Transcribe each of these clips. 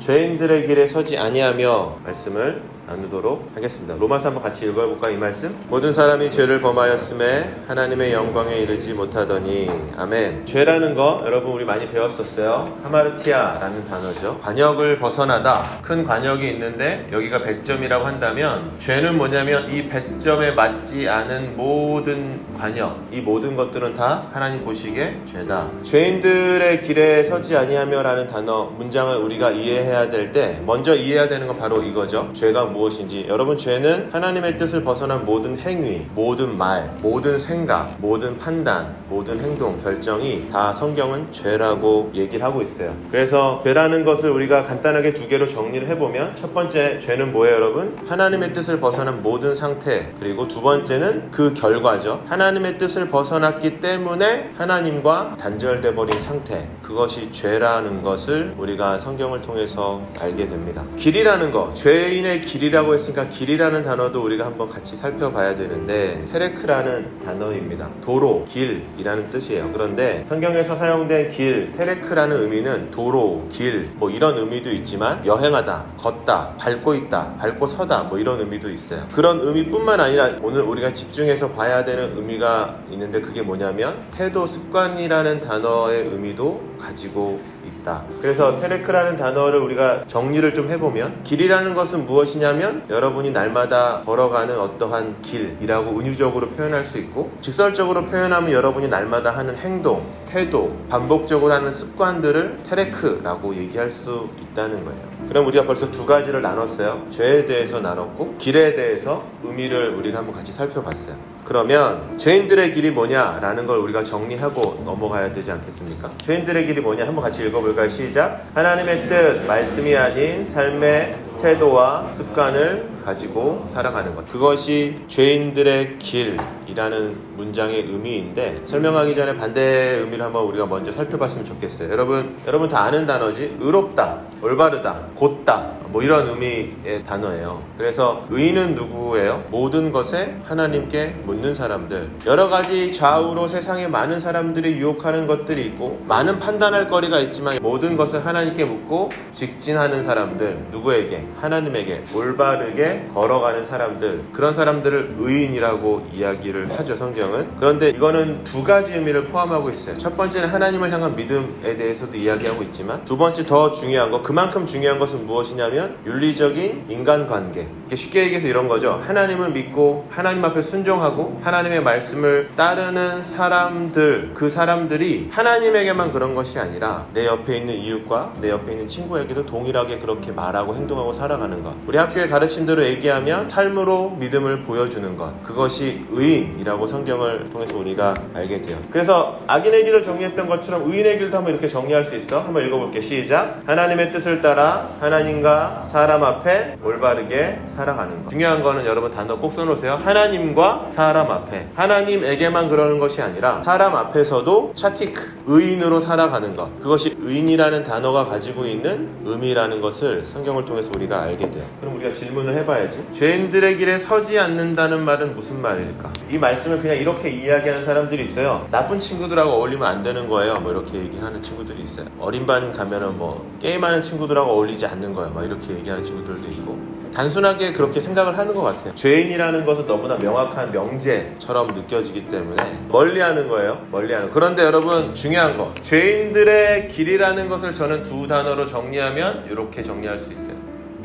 죄인들의 길에 서지 아니하며 말씀을 나누도록 하겠습니다. 로마서 한번 같이 읽어볼까 이 말씀? 모든 사람이 죄를 범하였음에 하나님의 영광에 이르지 못하더니 아멘. 죄라는 거 여러분 우리 많이 배웠었어요. 하마르티아라는 단어죠. 관역을 벗어나다. 큰 관역이 있는데 여기가 100점이라고 한다면 죄는 뭐냐면 이 100점에 맞지 않은 모든 관역, 이 모든 것들은 다 하나님 보시기에 죄다. 죄인들의 길에 서지 아니하며라는 단어 문장을 우리가 이해해야 될 때 먼저 이해해야 되는 건 바로 이거죠. 죄가 무엇인지 여러분 죄는 하나님의 뜻을 벗어난 모든 행위, 모든 말, 모든 생각, 모든 판단, 모든 행동, 결정이 다 성경은 죄라고 얘기를 하고 있어요. 그래서 죄라는 것을 우리가 간단하게 두 개로 정리를 해보면 첫 번째 죄는 뭐예요, 여러분? 하나님의 뜻을 벗어난 모든 상태 그리고 두 번째는 그 결과죠. 하나님의 뜻을 벗어났기 때문에 하나님과 단절돼 버린 상태 그것이 죄라는 것을 우리가 성경을 통해서 알게 됩니다. 길이라는 거, 죄인의 길이 라고 했으니까 길이라는 단어도 우리가 한번 같이 살펴봐야 되는데 테레크라는 단어입니다. 도로, 길이라는 뜻이에요. 그런데 성경에서 사용된 길, 테레크라는 의미는 도로, 길, 뭐 이런 의미도 있지만 여행하다, 걷다, 밟고 있다, 밟고 서다, 뭐 이런 의미도 있어요. 그런 의미뿐만 아니라 오늘 우리가 집중해서 봐야 되는 의미가 있는데 그게 뭐냐면 태도, 습관이라는 단어의 의미도 가지고 있다. 그래서 테레크라는 단어를 우리가 정리를 좀 해보면 길이라는 것은 무엇이냐면 여러분이 날마다 걸어가는 어떠한 길이라고 은유적으로 표현할 수 있고 직설적으로 표현하면 여러분이 날마다 하는 행동, 태도, 반복적으로 하는 습관들을 테레크라고 얘기할 수 있다는 거예요. 그럼 우리가 벌써 두 가지를 나눴어요. 죄에 대해서 나눴고 길에 대해서 의미를 우리가 한번 같이 살펴봤어요. 그러면 죄인들의 길이 뭐냐라는 걸 우리가 정리하고 넘어가야 되지 않겠습니까? 죄인들의 길이 뭐냐 한번 같이 읽어볼까요? 시작. 하나님의 뜻, 말씀이 아닌 삶의 태도와 습관을 가지고 살아가는 것. 그것이 죄인들의 길이라는 문장의 의미인데 설명하기 전에 반대의 의미를 한번 우리가 먼저 살펴봤으면 좋겠어요. 여러분, 여러분 다 아는 단어지? 의롭다, 올바르다, 곧다. 뭐 이런 의미의 단어예요. 그래서 의인은 누구예요? 모든 것에 하나님께 묻는 사람들. 여러 가지 좌우로 세상에 많은 사람들이 유혹하는 것들이 있고 많은 판단할 거리가 있지만 모든 것을 하나님께 묻고 직진하는 사람들. 누구에게? 하나님에게 올바르게 걸어가는 사람들. 그런 사람들을 의인이라고 이야기를 하죠, 성경은. 그런데 이거는 두 가지 의미를 포함하고 있어요. 첫 번째는 하나님을 향한 믿음에 대해서도 이야기하고 있지만 두 번째 더 중요한 거, 그만큼 중요한 것은 무엇이냐면 윤리적인 인간관계. 쉽게 얘기해서 이런 거죠. 하나님을 믿고 하나님 앞에 순종하고 하나님의 말씀을 따르는 사람들, 그 사람들이 하나님에게만 그런 것이 아니라 내 옆에 있는 이웃과 내 옆에 있는 친구에게도 동일하게 그렇게 말하고 행동하고 살아가는 것. 우리 학교의 가르침대로 얘기하면 삶으로 믿음을 보여주는 것. 그것이 의인이라고 성경을 통해서 우리가 알게 돼요. 그래서 악인의 길을 정리했던 것처럼 의인의 길도 한번 이렇게 정리할 수 있어. 한번 읽어볼게. 시작. 하나님의 뜻을 따라 하나님과 사람 앞에 올바르게 살아가는 것. 중요한 거는 여러분 단어 꼭 써놓으세요. 하나님과 사람 앞에. 하나님에게만 그러는 것이 아니라 사람 앞에서도 차티크, 의인으로 살아가는 것. 그것이 의인이라는 단어가 가지고 있는 의미라는 것을 성경을 통해서 우리가 알게 돼요. 그럼 우리가 질문을 해봐 야지. 죄인들의 길에 서지 않는다는 말은 무슨 말일까? 이 말씀을 그냥 이렇게 이야기하는 사람들이 있어요. 나쁜 친구들하고 어울리면 안 되는 거예요. 뭐 이렇게 얘기하는 친구들이 있어요. 어린 반 가면은 뭐 게임하는 친구들하고 어울리지 않는 거예요. 막 이렇게 얘기하는 친구들도 있고. 단순하게 그렇게 생각을 하는 것 같아요. 죄인이라는 것은 너무나 명확한 명제처럼 느껴지기 때문에 멀리하는 거예요. 멀리하는. 그런데 여러분 중요한 거, 죄인들의 길이라는 것을 저는 두 단어로 정리하면 이렇게 정리할 수 있어요.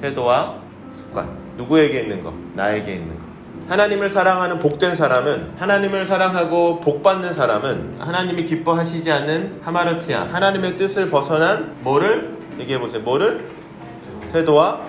태도와 습관. 누구에게 있는 거? 나에게 있는 거. 하나님을 사랑하는 복된 사람은 하나님을 사랑하고 복받는 사람은 하나님이 기뻐하시지 않는 하마르티아 하나님의 뜻을 벗어난 뭐를 얘기해 보세요. 뭐를 태도와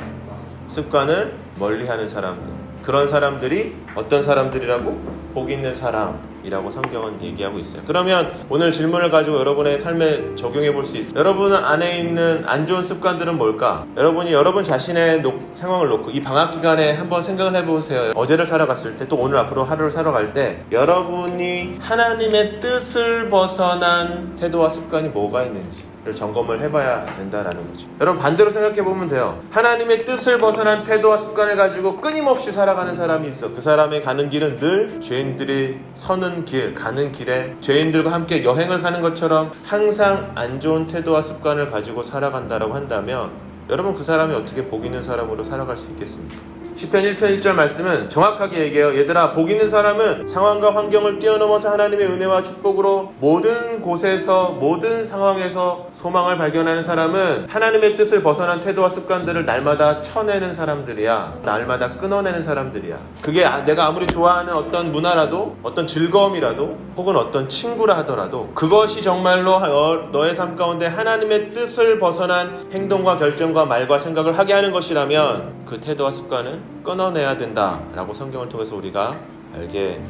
습관을 멀리하는 사람들. 그런 사람들이 어떤 사람들이라고? 복 있는 사람 이라고 성경은 얘기하고 있어요. 그러면 오늘 질문을 가지고 여러분의 삶에 적용해 볼 수 있어요. 여러분 안에 있는 안 좋은 습관들은 뭘까? 여러분이 여러분 자신의 놓- 상황을 놓고 이 방학 기간에 한번 생각을 해보세요. 어제를 살아갔을 때 또 오늘 앞으로 하루를 살아갈 때 여러분이 하나님의 뜻을 벗어난 태도와 습관이 뭐가 있는지 를 점검을 해봐야 된다라는 거죠. 여러분 반대로 생각해 보면 돼요. 하나님의 뜻을 벗어난 태도와 습관을 가지고 끊임없이 살아가는 사람이 있어. 그 사람의 가는 길은 늘 죄인들이 서는 길, 가는 길에 죄인들과 함께 여행을 가는 것처럼 항상 안 좋은 태도와 습관을 가지고 살아간다라고 한다면 여러분 그 사람이 어떻게 복 있는 사람으로 살아갈 수 있겠습니까? 10편 1편 1절 말씀은 정확하게 얘기해요. 얘들아, 복 있는 사람은 상황과 환경을 뛰어넘어서 하나님의 은혜와 축복으로 모든 곳에서, 모든 상황에서 소망을 발견하는 사람은 하나님의 뜻을 벗어난 태도와 습관들을 날마다 쳐내는 사람들이야. 날마다 끊어내는 사람들이야. 그게 아- 내가 아무리 좋아하는 어떤 문화라도, 어떤 즐거움이라도, 혹은 어떤 친구라 하더라도 그것이 정말로 어- 너의 삶 가운데 하나님의 뜻을 벗어난 행동과 결정과 말과 생각을 하게 하는 것이라면 그 태도와 습관은 끊어내야 된다라고 성경을 통해서 우리가 알게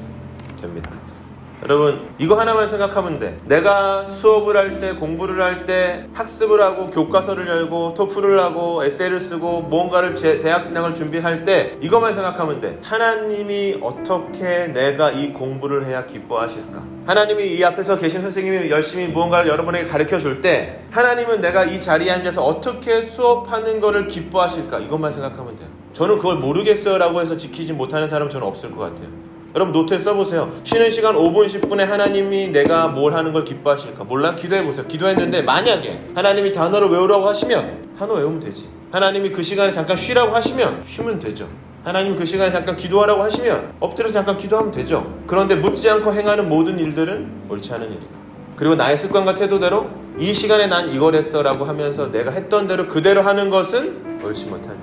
됩니다. 여러분 이거 하나만 생각하면 돼. 내가 수업을 할 때 공부를 할 때 학습을 하고 교과서를 열고 토플을 하고 에세이를 쓰고 무언가를 제- 대학 진학을 준비할 때 이것만 생각하면 돼. 하나님이 어떻게 내가 이 공부를 해야 기뻐하실까? 하나님이 이 앞에서 계신 선생님이 열심히 무언가를 여러분에게 가르쳐 줄 때 하나님은 내가 이 자리에 앉아서 어떻게 수업하는 것을 기뻐하실까? 이것만 생각하면 돼요. 저는 그걸 모르겠어요 라고 해서 지키지 못하는 사람은 저는 없을 것 같아요. 여러분 노트에 써보세요. 쉬는 시간 5분 10분에 하나님이 내가 뭘 하는 걸 기뻐하실까? 몰라? 기도해보세요. 기도했는데 만약에 하나님이 단어를 외우라고 하시면 단어 외우면 되지. 하나님이 그 시간에 잠깐 쉬라고 하시면 쉬면 되죠. 하나님 그 시간에 잠깐 기도하라고 하시면 엎드려 잠깐 기도하면 되죠. 그런데 묻지 않고 행하는 모든 일들은 옳지 않은 일이다. 그리고 나의 습관과 태도대로 이 시간에 난 이걸 했어라고 하면서 내가 했던 대로 그대로 하는 것은 옳지 일이다.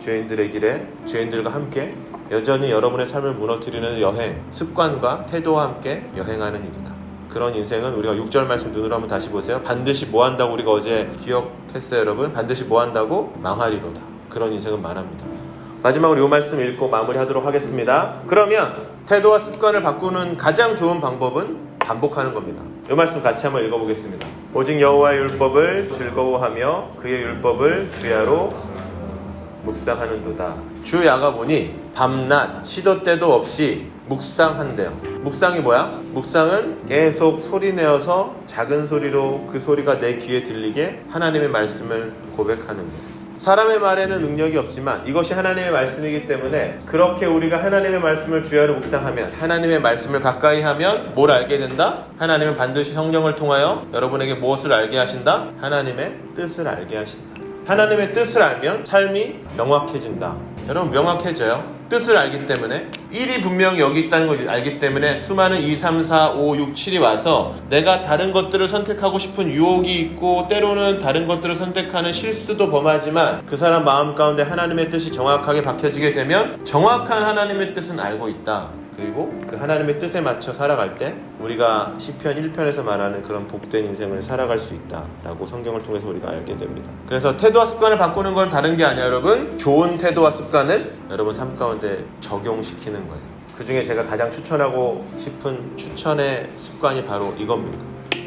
죄인들의 길에 죄인들과 함께 여전히 여러분의 삶을 무너뜨리는 여행, 습관과 태도와 함께 여행하는 일이다. 그런 인생은 우리가 6절 말씀 눈으로 한번 다시 보세요. 반드시 뭐 한다고 우리가 어제 기억했어요, 여러분? 반드시 뭐 한다고? 망하리로다. 그런 인생은 말합니다. 마지막으로 이 말씀 읽고 마무리하도록 하겠습니다. 그러면 태도와 습관을 바꾸는 가장 좋은 방법은 반복하는 겁니다. 이 말씀 같이 한번 읽어보겠습니다. 오직 여호와의 율법을 즐거워하며 그의 율법을 주야로 묵상하는도다. 주 야가 보니 밤낮 시도 때도 없이 묵상한대요. 묵상이 뭐야? 묵상은 계속 소리 내어서 작은 소리로 그 소리가 내 귀에 들리게 하나님의 말씀을 고백하는 거예요. 사람의 말에는 능력이 없지만 이것이 하나님의 말씀이기 때문에 그렇게 우리가 하나님의 말씀을 주야로 묵상하면 하나님의 말씀을 가까이 하면 뭘 알게 된다? 하나님은 반드시 성령을 통하여 여러분에게 무엇을 알게 하신다? 하나님의 뜻을 알게 하신다. 하나님의 뜻을 알면 삶이 명확해진다. 여러분 명확해져요. 뜻을 알기 때문에 일이 분명히 여기 있다는 걸 알기 때문에 수많은 2, 3, 4, 5, 6, 7이 와서 내가 다른 것들을 선택하고 싶은 유혹이 있고 때로는 다른 것들을 선택하는 실수도 범하지만 그 사람 마음 가운데 하나님의 뜻이 정확하게 박혀지게 되면 정확한 하나님의 뜻은 알고 있다. 그리고 그 하나님의 뜻에 맞춰 살아갈 때 우리가 시편 1편에서 말하는 그런 복된 인생을 살아갈 수 있다라고 성경을 통해서 우리가 알게 됩니다. 그래서 태도와 습관을 바꾸는 건 다른 게 아니야, 여러분. 좋은 태도와 습관을 여러분 삶 가운데 적용시키는 거예요. 그 중에 제가 가장 추천하고 싶은 추천의 습관이 바로 이겁니다.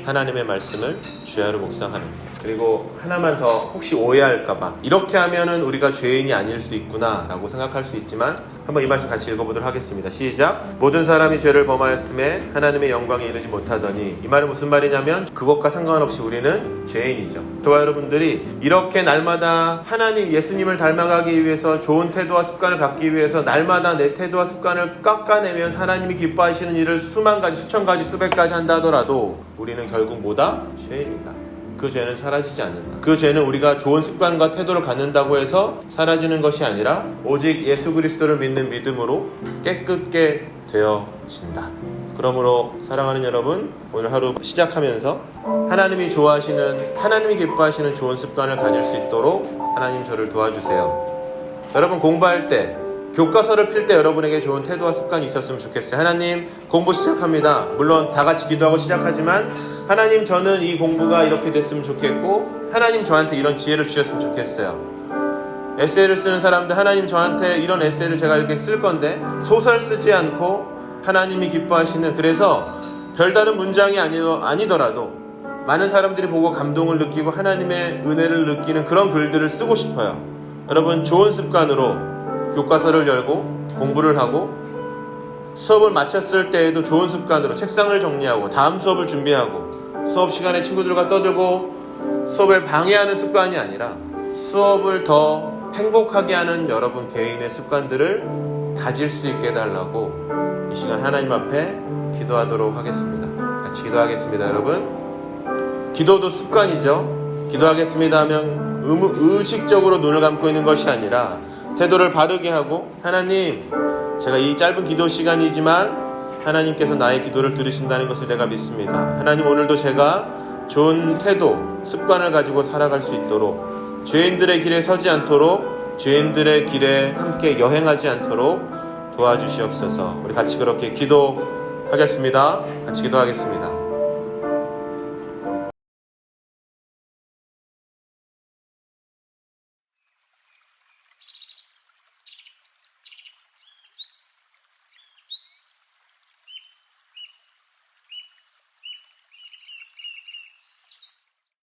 하나님의 말씀을 주야로 묵상하는 것. 그리고 하나만 더 혹시 오해할까봐 이렇게 하면은 우리가 죄인이 아닐 수 있구나라고 생각할 수 있지만 한번 이 말씀 같이 읽어보도록 하겠습니다. 시작. 모든 사람이 죄를 범하였음에 하나님의 영광에 이르지 못하더니 이 말은 무슨 말이냐면 그것과 상관없이 우리는 죄인이죠. 저와 여러분들이 이렇게 날마다 하나님 예수님을 닮아가기 위해서 좋은 태도와 습관을 갖기 위해서 날마다 내 태도와 습관을 깎아내면 하나님이 기뻐하시는 일을 수만 가지, 수천 가지, 수백 가지 한다 하더라도 우리는 결국 뭐다? 죄인이다. 그 죄는 사라지지 않는다. 그 죄는 우리가 좋은 습관과 태도를 갖는다고 해서 사라지는 것이 아니라 오직 예수 그리스도를 믿는 믿음으로 깨끗게 되어진다. 그러므로 사랑하는 여러분, 오늘 하루 시작하면서 하나님이 좋아하시는, 하나님이 기뻐하시는 좋은 습관을 가질 수 있도록 하나님 저를 도와주세요. 여러분 공부할 때 교과서를 필 때 여러분에게 좋은 태도와 습관이 있었으면 좋겠어요. 하나님 공부 시작합니다. 물론 다 같이 기도하고 시작하지만 하나님 저는 이 공부가 이렇게 됐으면 좋겠고 하나님 저한테 이런 지혜를 주셨으면 좋겠어요. 에세이를 쓰는 사람들 하나님 저한테 이런 에세이를 제가 이렇게 쓸 건데 소설 쓰지 않고 하나님이 기뻐하시는 그래서 별다른 문장이 아니더, 아니더라도 많은 사람들이 보고 감동을 느끼고 하나님의 은혜를 느끼는 그런 글들을 쓰고 싶어요. 여러분 좋은 습관으로 교과서를 열고 공부를 하고 수업을 마쳤을 때에도 좋은 습관으로 책상을 정리하고 다음 수업을 준비하고 수업 시간에 친구들과 떠들고 수업을 방해하는 습관이 아니라 수업을 더 행복하게 하는 여러분 개인의 습관들을 가질 수 있게 해달라고 이 시간 하나님 앞에 기도하도록 하겠습니다. 같이 기도하겠습니다, 여러분. 기도도 습관이죠. 기도하겠습니다 하면 의무, 의식적으로 눈을 감고 있는 것이 아니라 태도를 바르게 하고 하나님 제가 이 짧은 기도 시간이지만 하나님께서 나의 기도를 들으신다는 것을 내가 믿습니다. 하나님 오늘도 제가 좋은 태도, 습관을 가지고 살아갈 수 있도록 죄인들의 길에 서지 않도록 죄인들의 길에 함께 여행하지 않도록 도와주시옵소서. 우리 같이 그렇게 기도하겠습니다. 같이 기도하겠습니다.